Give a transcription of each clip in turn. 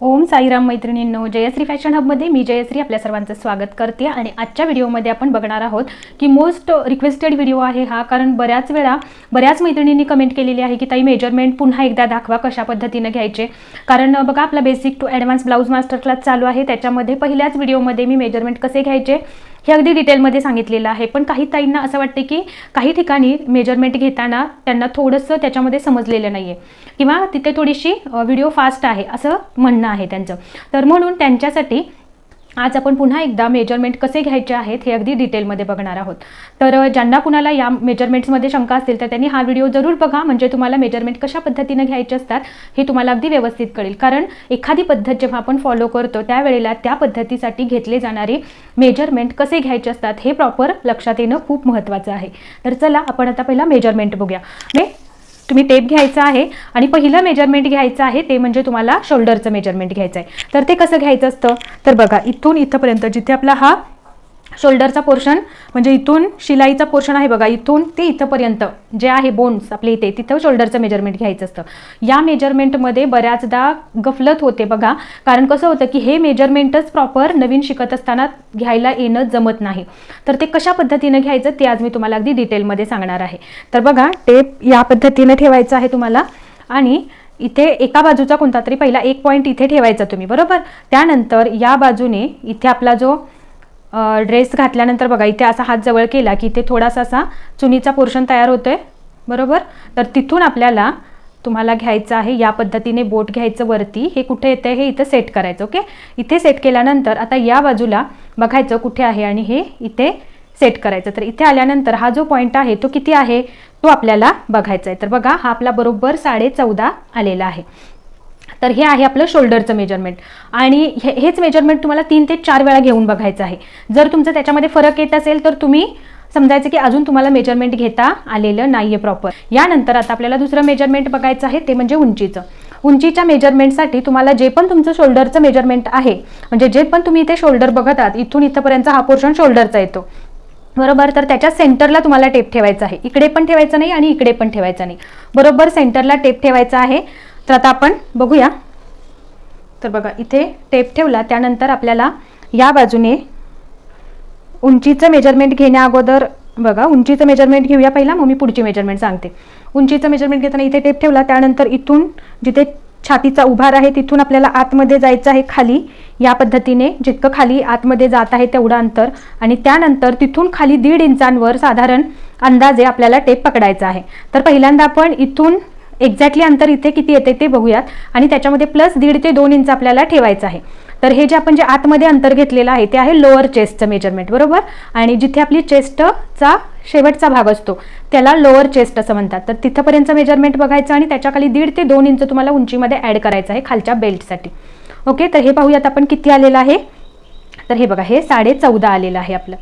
ओम साईराम मैत्रिणींनो जयश्री फॅशन हबमध्ये मी जयश्री आपल्या सर्वांचं स्वागत करते आणि आजच्या व्हिडिओमध्ये आपण बघणार आहोत की मोस्ट रिक्वेस्टेड व्हिडिओ आहे हा. कारण बऱ्याच वेळा बऱ्याच मैत्रिणींनी कमेंट केलेली आहे की ताई मेजरमेंट पुन्हा एकदा दाखवा कशा पद्धतीनं घ्यायचे. कारण बघा आपला basic to advance blouse master class चालू आहे. त्याच्यामध्ये पहिल्याच व्हिडिओमध्ये मी मेजरमेंट कसे घ्यायचे? हे अगदी डिटेलमध्ये सांगितलेलं आहे. पण काही ताईंना असं वाटते की काही ठिकाणी मेजरमेंट घेताना त्यांना थोडंसं त्याच्यामध्ये समजलेलं नाही आहे किंवा तिथे थोडीशी व्हिडिओ फास्ट आहे असं म्हणणं आहे त्यांचं. तर म्हणून त्यांच्यासाठी आज आपण पुन्हा एकदा मेजरमेंट कसे घ्यायचे आहेत हे अगदी डिटेलमध्ये बघणार आहोत. तर ज्यांना कुणाला या मेजरमेंट्समध्ये शंका असतील तर त्यांनी हा व्हिडिओ जरूर बघा. म्हणजे तुम्हाला मेजरमेंट कशा पद्धतीनं घ्यायचे असतात हे तुम्हाला अगदी व्यवस्थित कळेल. कारण एखादी पद्धत जेव्हा आपण फॉलो करतो त्यावेळेला त्या पद्धतीसाठी घेतले जाणारे मेजरमेंट कसे घ्यायचे असतात हे प्रॉपर लक्षात येणं खूप महत्त्वाचं आहे. तर चला आपण आता पहिला मेजरमेंट बघूया. तुम्ही टेप घ्यायचा आहे आणि पहिलं मेजरमेंट घ्यायचं आहे ते म्हणजे तुम्हाला शोल्डरचं मेजरमेंट घ्यायचं आहे तर ते कसं घ्यायचं असतं? तर बघा इथून इथंपर्यंत जिथे आपला हा शोल्डरचा पोर्शन म्हणजे इथून शिलाईचा पोर्शन आहे बघा इथून ते इथंपर्यंत जे आहे बोन्स आपले इथे तिथं शोल्डरचं मेजरमेंट घ्यायचं असतं. या मेजरमेंटमध्ये बऱ्याचदा गफलत होते बघा कारण कसं होतं की हे मेजरमेंटच प्रॉपर नवीन शिकत असताना घ्यायला येणं जमत नाही. तर ते कशा पद्धतीनं घ्यायचं ते आज मी तुम्हाला अगदी डिटेलमध्ये सांगणार आहे. तर बघा टेप या पद्धतीनं ठेवायचं आहे तुम्हाला. आणि इथे एका बाजूचा कोणता तरी पहिला एक पॉईंट इथे ठेवायचा तुम्ही बरोबर? त्यानंतर या बाजूने इथे आपला जो ड्रेस घातल्यानंतर बघा इथे असा हात जवळ केला की इथे थोडासा असा चुनीचा पोर्शन तयार होतोय. बरोबर? तर तिथून आपल्याला तुम्हाला घ्यायचं आहे या पद्धतीने बोट घ्यायचं वरती. हे कुठे येतं हे इथं सेट करायचं ओके इथे सेट केल्यानंतर आता या बाजूला बघायचं कुठे आहे आणि हे इथे सेट करायचं. तर इथे आल्यानंतर हा जो पॉईंट आहे तो किती आहे? तो आपल्याला बघायचा आहे. तर बघा हा आपला बरोबर साडे चौदा आलेला आहे. तर हे आहे आपलं शोल्डरचं मेजरमेंट आणि हे हेच मेजरमेंट तुम्हाला तीन ते चार वेळा घेऊन बघायचं आहे. जर तुमचं त्याच्यामध्ये फरक येत असेल तर तुम्ही समजायचं की अजून तुम्हाला मेजरमेंट घेता आलेलं नाही आहे प्रॉपर यानंतर आता आपल्याला दुसरं मेजरमेंट बघायचं आहे ते म्हणजे उंचीचं. उंचीच्या मेजरमेंटसाठी तुम्हाला जे पण तुमचं शोल्डरचं मेजरमेंट आहे म्हणजे जे पण तुम्ही इथे शोल्डर बघत आहात इथून इथंपर्यंत हा पोर्शन शोल्डरचा येतो. बरोबर? तर त्याच्या सेंटरला तुम्हाला टेप ठेवायचा आहे. इकडे पण ठेवायचं नाही आणि इकडे पण ठेवायचा नाही. बरोबर? सेंटरला टेप ठेवायचा आहे. तर आता आपण बघूया. तर बघा इथे टेप ठेवला त्यानंतर आपल्याला या बाजूने उंचीचं मेजरमेंट घेण्या अगोदर बघा उंचीचं मेजरमेंट घेऊया पहिला मग मी पुढची मेजरमेंट सांगते. उंचीचं मेजरमेंट घेताना इथे टेप ठेवला त्यानंतर इथून जिथे छातीचा उभार आहे तिथून आपल्याला आतमध्ये जायचं आहे खाली. या पद्धतीने जितकं खाली आतमध्ये जात आहे तेवढं अंतर. आणि त्यानंतर तिथून खाली दीड इंचांवर साधारण अंदाजे आपल्याला टेप पकडायचा आहे. तर पहिल्यांदा आपण इथून एक्झॅक्टली अंतर इथे किती येते ते बघूयात. आणि त्याच्यामध्ये प्लस दीड ते दोन इंच आपल्याला ठेवायचं आहे. तर हे जे आपण जे आतमध्ये अंतर घेतलेलं आहे ते आहे लोअर चेस्टचं मेजरमेंट बरोबर? आणि जिथे आपली चेस्टचा शेवटचा भाग असतो त्याला लोअर चेस्ट असं म्हणतात. तर तिथंपर्यंतचं मेजरमेंट बघायचं आणि त्याच्याखाली दीड ते दोन इंच तुम्हाला उंचीमध्ये ॲड करायचं आहे खालच्या बेल्टसाठी ओके तर हे पाहूयात आपण किती आलेलं आहे. तर हे बघा हे साडे चौदा आलेलं आहे आपलं.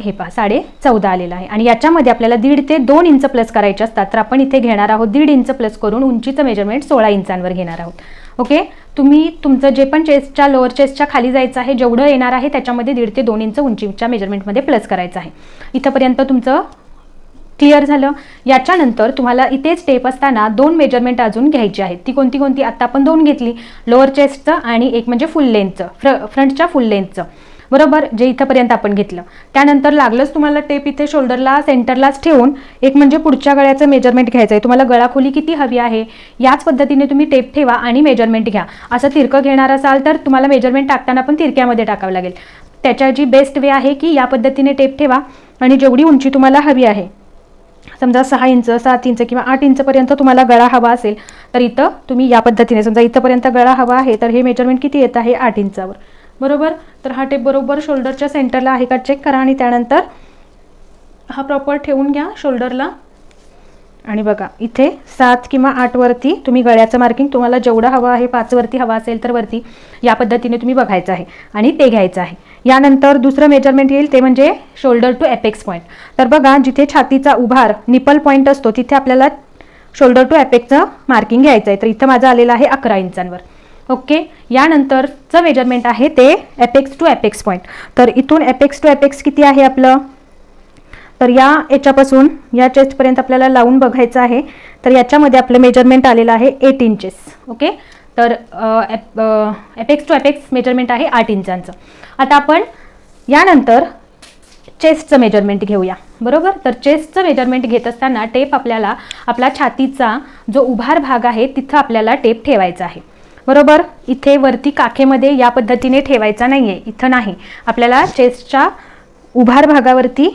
हे पहा साडे चौदा आलेलं आहे. आणि याच्यामध्ये आपल्याला दीड ते दोन इंच प्लस करायचे असतात. तर आपण इथे घेणार आहोत दीड इंच प्लस करून उंचीचं मेजरमेंट सोळा इंचांवर घेणार आहोत. ओके? तुम्ही तुमचं जे पण चेस्टच्या लोअर चेस्टच्या खाली जायचं आहे जेवढं येणार आहे त्याच्यामध्ये दीड ते दोन इंच उंचीच्या मेजरमेंटमध्ये प्लस करायचं आहे. इथंपर्यंत तुमचं क्लिअर झालं. याच्यानंतर तुम्हाला इथेच टेप असताना दोन मेजरमेंट अजून घ्यायची आहेत. ती कोणती कोणती? आत्ता आपण दोन घेतली. लोअर चेस्टचं आणि एक म्हणजे फुल लेंथचं फ्र फ्रंटच्या फुल लेंथचं बरोबर? जे इथंपर्यंत आपण घेतलं. त्यानंतर लागलंच तुम्हाला टेप इथे शोल्डरला सेंटरलाच ठेवून एक म्हणजे पुढच्या गळ्याचं मेजरमेंट घ्यायचं आहे. तुम्हाला गळाखोली किती हवी आहे याच पद्धतीने तुम्ही टेप ठेवा आणि मेजरमेंट घ्या. असं तिरकं घेणार असाल तर तुम्हाला मेजरमेंट टाकताना पण तिरक्यामध्ये टाकावं लागेल. त्याच्या जी बेस्ट वे आहे की या पद्धतीने टेप ठेवा आणि जेवढी उंची तुम्हाला हवी आहे. समजा सहा इंच सात इंच किंवा आठ इंचपर्यंत तुम्हाला गळा हवा असेल तर इथं तुम्ही या पद्धतीने समजा इथंपर्यंत गळा हवा आहे तर हे मेजरमेंट किती येत आहे? आठ इंचावर. बरोबर? तर हा टेप बरोबर शोल्डरच्या सेंटरला आहे का चेक करा आणि त्यानंतर हा प्रॉपर ठेवून घ्या शोल्डरला. आणि बघा इथे सात किंवा आठवरती तुम्ही गळ्याचं मार्किंग तुम्हाला जेवढं हवं आहे पाचवरती हवं असेल तर वरती या पद्धतीने तुम्ही बघायचं आहे आणि ते घ्यायचं आहे. यानंतर दुसरं मेजरमेंट येईल ते म्हणजे शोल्डर टू एपेक्स पॉईंट तर बघा जिथे छातीचा उभार निपल पॉईंट असतो तिथे आपल्याला शोल्डर टू एपेक्सचं मार्किंग घ्यायचं आहे. तर इथं माझं आलेलं आहे अकरा इंचांवर. ओके? यानंतरचं मेजरमेंट आहे ते एपेक्स टू एपेक्स पॉईंट तर इथून एपेक्स टू एपेक्स किती आहे आपलं? तर या याच्यापासून या चेस्टपर्यंत आपल्याला लावून बघायचं आहे. तर याच्यामध्ये आपलं मेजरमेंट आलेलं आहे एट इंचेस ओके? तर एपेक्स टू एपेक्स मेजरमेंट आहे आठ इंचांचं. आता आपण यानंतर चेस्टचं मेजरमेंट घेऊया. बरोबर? तर चेस्टचं मेजरमेंट घेत असताना टेप आपल्याला आपला छातीचा जो उभार भाग आहे तिथं आपल्याला टेप ठेवायचा आहे. बरोबर? इथे वरती काखेमध्ये या पद्धतीने ठेवायचा नाही आहे इथं नाही. आपल्याला चेस्टच्या उभार भागावरती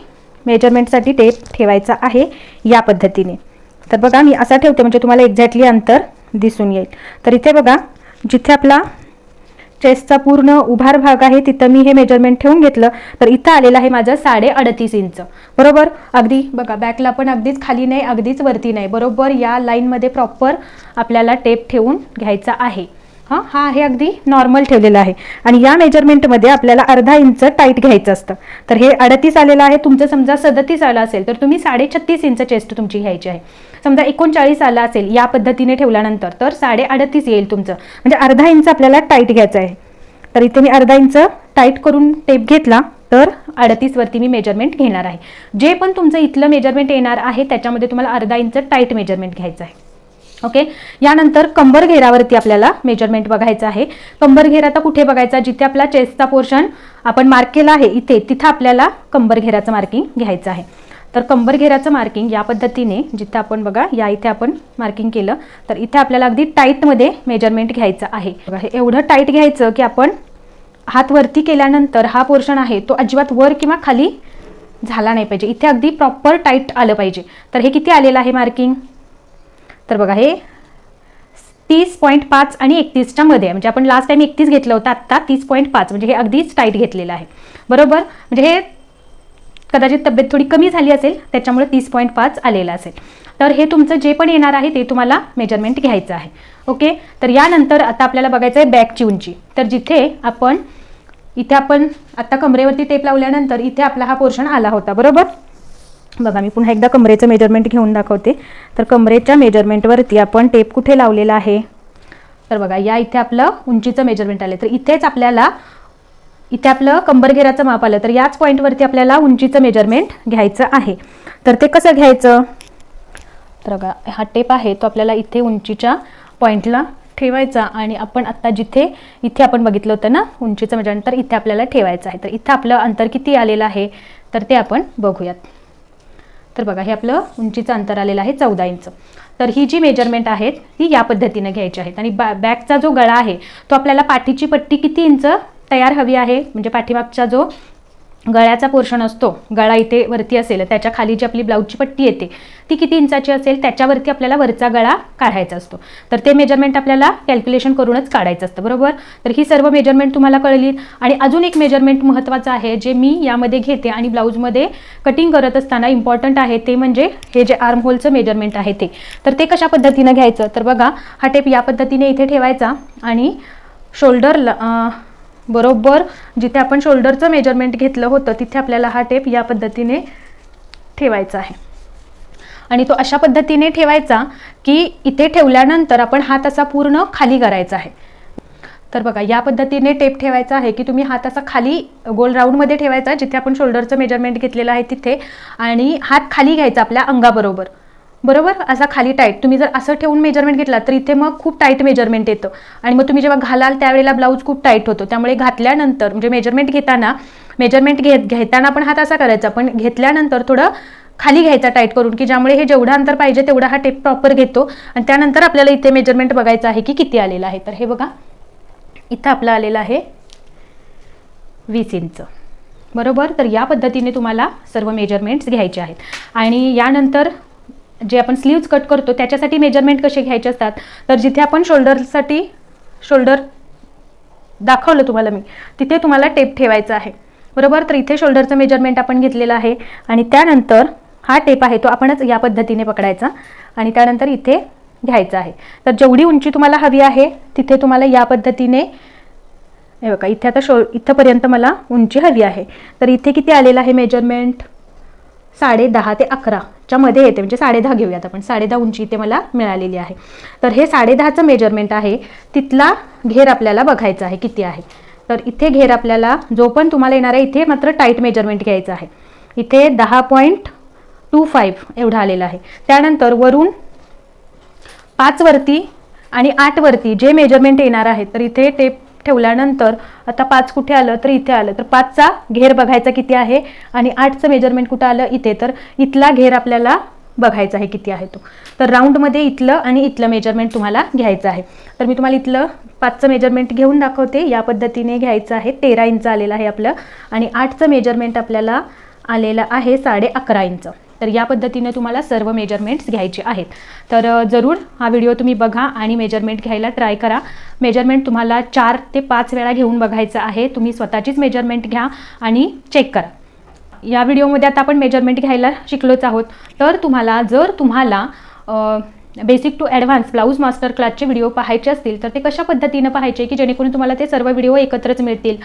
मेजरमेंटसाठी टेप ठेवायचा आहे या पद्धतीने. तर बघा मी असा ठेवते म्हणजे तुम्हाला एक्झॅक्टली अंतर दिसून येईल. तर इथे बघा जिथे आपला चेस्टचा पूर्ण उभार भाग आहे तिथं मी हे मेजरमेंट ठेवून घेतलं. तर इथं आलेलं आहे माझं साडे अडतीस इंच. बरोबर? अगदी बघा बॅकला पण अगदीच खाली नाही अगदीच वरती नाही. बरोबर? या लाईनमध्ये प्रॉपर आपल्याला टेप ठेवून घ्यायचा आहे. हां हा आहे अगदी नॉर्मल ठेवलेला आहे. आणि या मेजरमेंटमध्ये आपल्याला अर्धा इंच टाईट घ्यायचं असतं. तर हे अडतीस आलेलं आहे. तुमचं समजा सदतीस आलं असेल तर तुम्ही साडे छत्तीस इंच चेस्ट तुमची घ्यायची आहे. समजा एकोणचाळीस आला असेल या पद्धतीने ठेवल्यानंतर तर साडे अडतीस येईल तुमचं. म्हणजे अर्धा इंच आपल्याला टाईट घ्यायचं आहे. तर इथे मी अर्धा इंच टाईट करून टेप घेतला तर अडतीसवरती मी मेजरमेंट घेणार आहे. जे पण तुमचं इथलं मेजरमेंट येणार आहे त्याच्यामध्ये तुम्हाला अर्धा इंच टाईट मेजरमेंट घ्यायचं आहे. ओके? यानंतर कंबर घेरावरती आपल्याला मेजरमेंट बघायचं आहे. कंबर घेर आता कुठे बघायचा? जिथे आपला चेस्टचा पोर्शन आपण मार्क केला आहे इथे तिथं आपल्याला कंबर घेराचं मार्किंग घ्यायचं आहे. तर कंबर घेराचं मार्किंग या पद्धतीने जिथे आपण बघा या इथे आपण मार्किंग केलं तर इथे आपल्याला अगदी टाईटमध्ये मेजरमेंट घ्यायचं आहे. बघा हे एवढं टाईट घ्यायचं की आपण हात वरती केल्यानंतर हा पोर्शन आहे तो अजिबात वर किंवा खाली झाला नाही पाहिजे. इथे अगदी प्रॉपर टाईट आलं पाहिजे. तर हे किती आलेलं आहे मार्किंग तर बघा हे तीस पॉईंट पाच आणि एकतीसच्या मध्ये म्हणजे आपण लास्ट टाइम एकतीस घेतलं होतं आत्ता तीस पॉईंट पाच. म्हणजे हे अगदीच टाईट घेतलेलं आहे. बरोबर? म्हणजे हे कदाचित तब्येत थोडी कमी झाली असेल त्याच्यामुळे तीस पॉईंट पाच आलेलं असेल. तर हे तुमचं जे पण येणार आहे ते तुम्हाला मेजरमेंट घ्यायचं आहे. ओके तर यानंतर आता आपल्याला बघायचं आहे बॅकची उंची तर जिथे आपण इथे आपण आता कमरेवरती टेप लावल्यानंतर इथे आपला हा पोर्शन आला होता. बरोबर? बघा मी पुन्हा एकदा कमरेचं मेजरमेंट घेऊन दाखवते. तर कमरेच्या मेजरमेंटवरती आपण टेप कुठे लावलेला आहे? तर बघा या इथे आपलं उंचीचं मेजरमेंट आलं तर इथेच आपल्याला इथे आपलं कंबरघेराचं माप आलं. तर याच पॉईंटवरती आपल्याला उंचीचं मेजरमेंट घ्यायचं आहे. तर ते कसं घ्यायचं? तर बघा हा टेप आहे तो आपल्याला इथे उंचीच्या पॉईंटला ठेवायचा आणि आपण आत्ता जिथे इथे आपण बघितलं होतं ना उंचीचं मेजरमेंट तर इथे आपल्याला ठेवायचं आहे. तर इथं आपलं अंतर किती आलेलं आहे? तर ते आपण बघूयात. तर बघा हे आपलं उंचीचं अंतर आलेलं आहे चौदा इंच. तर ही जी मेजरमेंट आहेत ती या पद्धतीने घ्यायची आहेत. आणि बॅ बॅकचा जो गळा आहे तो आपल्याला पाठीची पट्टी किती इंच तयार हवी आहे? म्हणजे पाठीमागचा जो गळ्याचा पोर्शन असतो गळा इथे वरती असेल त्याच्याखाली जी आपली ब्लाऊजची पट्टी येते ती किती इंचाची असेल त्याच्यावरती आपल्याला वरचा गळा काढायचा असतो. तर ते मेजरमेंट आपल्याला कॅल्क्युलेशन करूनच काढायचं असतं बरोबर? तर ही सर्व मेजरमेंट तुम्हाला कळली. आणि अजून एक मेजरमेंट महत्त्वाचं आहे जे मी यामध्ये घेते आणि ब्लाऊजमध्ये कटिंग करत असताना इम्पॉर्टंट आहे ते म्हणजे हे जे आर्म होलचं मेजरमेंट आहे ते. तर ते कशा पद्धतीनं घ्यायचं? तर बघा हा टेप या पद्धतीने इथे ठेवायचा आणि शोल्डर बरोबर. जिथे आपण शोल्डरचं मेजरमेंट घेतलं होतं तिथे आपल्याला हा टेप या पद्धतीने ठेवायचा आहे. आणि तो अशा पद्धतीने ठेवायचा की इथे ठेवल्यानंतर आपण हात असा पूर्ण खाली करायचा आहे. तर बघा या पद्धतीने टेप ठेवायचा आहे की तुम्ही हात असा खाली गोल राऊंडमध्ये ठेवायचा जिथे आपण शोल्डरचं मेजरमेंट घेतलेलं आहे तिथे आणि हात खाली घ्यायचा आपल्या अंगाबरोबर. बरोबर? असा खाली टाईट तुम्ही जर असं ठेवून मेजरमेंट घेतला तर इथे मग खूप टाईट मेजरमेंट येतं. आणि मग तुम्ही जेव्हा घालाल त्यावेळेला ब्लाऊज खूप टाईट होतो. त्यामुळे घातल्यानंतर म्हणजे मेजरमेंट घेताना मेजरमेंट घेत घेताना पण हात असा करायचा. पण घेतल्यानंतर थोडं खाली घ्यायचा टाईट करून की ज्यामुळे हे जेवढं अंतर पाहिजे तेवढा हा टेप प्रॉपर घेतो. आणि त्यानंतर आपल्याला इथे मेजरमेंट बघायचं आहे की किती आलेलं आहे. तर हे बघा. इथं आपलं आलेलं आहे वीस इंच. बरोबर? तर या पद्धतीने तुम्हाला सर्व मेजरमेंट्स घ्यायचे आहेत. आणि यानंतर जे आपण स्लीव्ज कट करतो त्याच्यासाठी मेजरमेंट कसे घ्यायचे असतात? तर जिथे आपण शोल्डरसाठी शोल्डर दाखवलं तुम्हाला मी तिथे तुम्हाला टेप ठेवायचा आहे. बरोबर? तर इथे शोल्डरचं मेजरमेंट आपण घेतलेलं आहे. आणि त्यानंतर हा टेप आहे तो आपणच या पद्धतीने पकडायचा. आणि त्यानंतर इथे घ्यायचा आहे. तर जेवढी उंची तुम्हाला हवी आहे तिथे तुम्हाला या पद्धतीने हे बघा इथे आता शो इथंपर्यंत मला उंची हवी आहे. तर इथे किती आलेलं आहे मेजरमेंट साडे दहा ते अकराच्या मध्ये येते. म्हणजे साडे दहा घेऊयात आपण. साडे दहा उंची इथे मला मिळालेली आहे. तर हे साडे दहाचं मेजरमेंट आहे. तिथला घेर आपल्याला बघायचा आहे किती आहे. तर इथे घेर आपल्याला जो पण तुम्हाला येणार आहे इथे मात्र टाईट मेजरमेंट घ्यायचं आहे. इथे दहा पॉईंट टू फाईव्ह एवढा आलेला आहे. त्यानंतर वरून पाचवरती आणि आठवरती जे मेजरमेंट येणार आहे तर इथे टेप ठेवल्यानंतर आता पाच कुठे आलं तर इथे आलं. तर पाचचा घेर बघायचा किती आहे आणि आठचं मेजरमेंट कुठं आलं? इथे. तर इथला घेर आपल्याला बघायचा आहे किती आहे तो. तर राऊंडमध्ये इथलं आणि इथलं मेजरमेंट तुम्हाला घ्यायचं आहे. तर मी तुम्हाला इथलं पाचचं मेजरमेंट घेऊन दाखवते. या पद्धतीने घ्यायचं आहे. तेरा इंच आलेलं आहे आपलं. आणि आठचं मेजरमेंट आपल्याला आलेलं आहे साडे अकरा इंच. तर या पद्धतीने तुम्हाला सर्व मेजरमेंट्स घ्यायचे आहेत. तर जरूर हा व्हिडिओ तुम्ही बघा आणि मेजरमेंट घ्यायला ट्राय करा. मेजरमेंट तुम्हाला चार ते पाच वेळा घेऊन बघायचं आहे. तुम्ही स्वतःचीच मेजरमेंट घ्या आणि चेक करा. या व्हिडिओमध्ये आता आपण मेजरमेंट घ्यायला शिकलोच आहोत. तर तुम्हाला जर तुम्हाला basic to advance blouse master क्लासचे व्हिडिओ पाहायचे असतील तर ते कशा पद्धतीनं पाहायचे की जेणेकरून तुम्हाला ते सर्व व्हिडिओ एकत्रच मिळतील?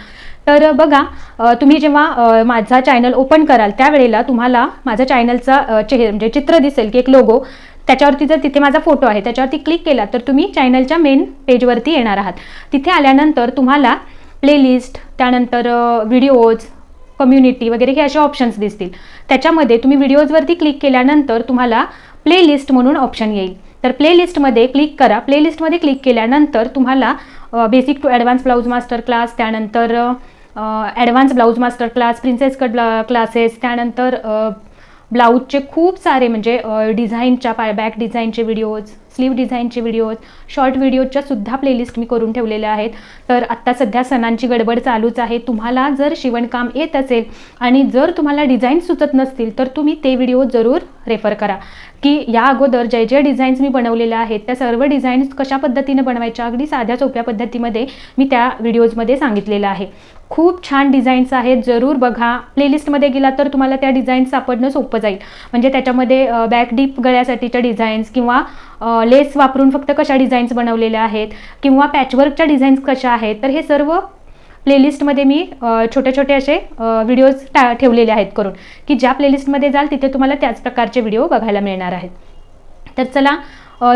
तर बघा तुम्ही जेव्हा माझा चॅनल ओपन कराल त्यावेळेला तुम्हाला माझ्या चॅनलचा चेहरा म्हणजे चित्र दिसेल की एक लोगो त्याच्यावरती जर तिथे माझा फोटो आहे त्याच्यावरती क्लिक केला तर तुम्ही चॅनलच्या मेन पेजवरती येणार आहात. तिथे आल्यानंतर तुम्हाला प्लेलिस्ट त्यानंतर व्हिडिओज कम्युनिटी वगैरे हे असे ऑप्शन्स दिसतील. त्याच्यामध्ये तुम्ही व्हिडिओजवरती क्लिक केल्यानंतर तुम्हाला प्लेलिस्ट म्हणून ऑप्शन येईल. तर प्लेलिस्टमध्ये क्लिक करा. प्लेलिस्टमध्ये क्लिक केल्यानंतर तुम्हाला basic to advance blouse master class त्यानंतर advance blouse master class princess cut classes त्यानंतर ब्लाऊजचे खूप सारे म्हणजे डिझाईनच्या पाय बॅक डिझाईनचे व्हिडिओज स्लीव डिझाईनचे व्हिडिओज शॉर्ट व्हिडिओच्या सुद्धा प्लेलिस्ट मी करून ठेवलेल्या आहेत. तर आत्ता सध्या सणांची गडबड चालूच आहे. तुम्हाला जर शिवणकाम येत असेल आणि जर तुम्हाला डिझाईन सुचत नसतील तर तुम्ही ते व्हिडिओ जरूर रेफर करा. की या अगोदर जे जे डिझाईन्स मी बनवलेल्या आहेत त्या सर्व डिझाईन्स कशा पद्धतीने बनवायच्या अगदी साध्या सोप्या पद्धतीमध्ये मी त्या व्हिडिओजमध्ये सांगितलेलं आहे. खूप छान डिझाईन्स आहेत. जरूर बघा. प्लेलिस्टमध्ये गेला तर तुम्हाला त्या डिझाईन्स सापडणं सोपं जाईल. म्हणजे त्याच्यामध्ये बॅक डीप गळ्यासाठीच्या डिझाईन्स किंवा लेस वापरून फक्त कशा डिझाईन्स बनवलेल्या आहेत किंवा पॅचवर्कच्या डिझाईन्स कशा आहेत तर हे सर्व प्लेलिस्टमध्ये मी छोटे छोटे असे व्हिडिओज टा ठेवलेले आहेत करून की ज्या प्लेलिस्टमध्ये जाल तिथे तुम्हाला त्याच प्रकारचे व्हिडिओ बघायला मिळणार आहेत. तर चला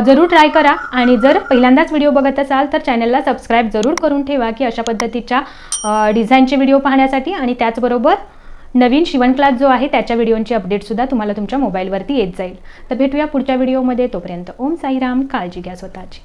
जरूर ट्राय करा आणि जर पहिल्यांदाच व्हिडिओ बघत असाल तर चॅनलला सबस्क्राईब जरूर करून ठेवा की अशा पद्धतीच्या डिझाईनचे व्हिडिओ पाहण्यासाठी आणि त्याचबरोबर नवीन शिवण क्लास जो आहे त्याच्या व्हिडिओची अपडेटसुद्धा तुम्हाला तुमच्या मोबाईलवरती येत जाईल. तर भेटूया पुढच्या व्हिडिओमध्ये तोपर्यंत ओम साईराम काळजी घ्या स्वतःची.